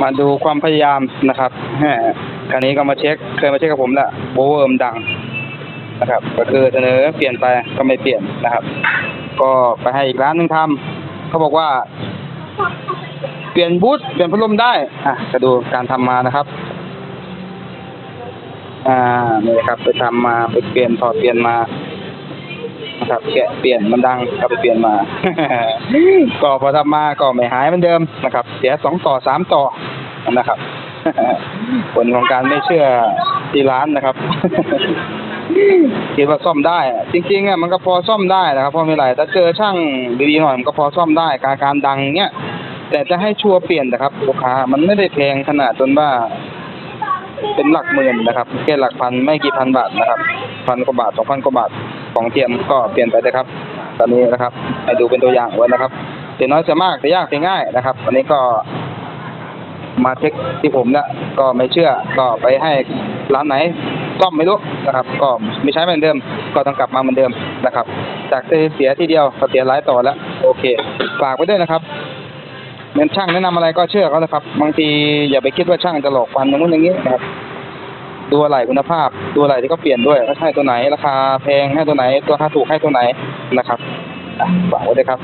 มาดูความพยายามนะครับแคราวนี้ก็มาเช็ค เคยมาเช็คกับผมล้วโบเวิร์มดังนะครับ ก็คือเสนอเปลี่ยนไปก็ไม่เปลี่ยนนะครับ ก็ไปให้อีกร้านหนึงทำเขาบอกว่า เปลี่ยนบูทเปลี่ยนพัดลมได้ อะก็ดูการทำมานะครับ อ่านี่ครับ ไปทำมาไปเปลี่ยนถอดเปลี่ยนมา นะครับแกะเปลี่ยนมันดังก็ไปเปลี่ยนมา ก็พอทำมาก็ไม่หายเหมือนเดิมนะครับ เสียสองต่อสามต่อนะครับผลของการไม่เชื่อที่ร้านนะครับคิดว่าซ่อมได้อะจริงๆอะมันก็พอซ่อมได้นะครับพอไม่ไหลถ้าเจอช่างดีๆหน่อยมันก็พอซ่อมได้การการดังเนี้ยแต่จะให้ชัวร์เปลี่ยนนะครับลูกค้ามันไม่ได้แพงขนาดจนว่า เป็นหลักหมื่นนะครับแค่หลักพันไม่กี่พันบาทนะครับ พันกว่าบาทสองพันกว่าบาท ของเทียมก็เปลี่ยนไปเลยครับ ตอนนี้นะครับให้ดูเป็นตัวอย่างไว้นะครับเสียน้อยเสียมากเสียยากเสียง่ายนะครับวันนี้ก็มาเช็คที่ผมเนี่ยก็ไม่เชื่อก็ไปให้ร้านไหนซ่อมไม่รู้นะครับ ก็ไม่ใช้เหมือนเดิม ก็ต้องกลับมาเหมือนเดิมนะครับ จากเสียทีเดียวก็เสียหลายต่อแล้ว โอเค ฝากไว้ด้วยนะครับเน้นช่างแนะนำอะไรก็เชื่อเขานะครับ บางทีอย่าไปคิดว่าช่างจะหลอกฟันอย่างนู้นอย่างนี้นะครับ ดูอะไรคุณภาพ ดูอะไรที่เขาเปลี่ยนด้วยว่าใช่ตัวไหน ราคาแพงให้ตัวไหน ตัวราคาถูกให้ตัวไหนนะครับฝากไว้ด้วยครับ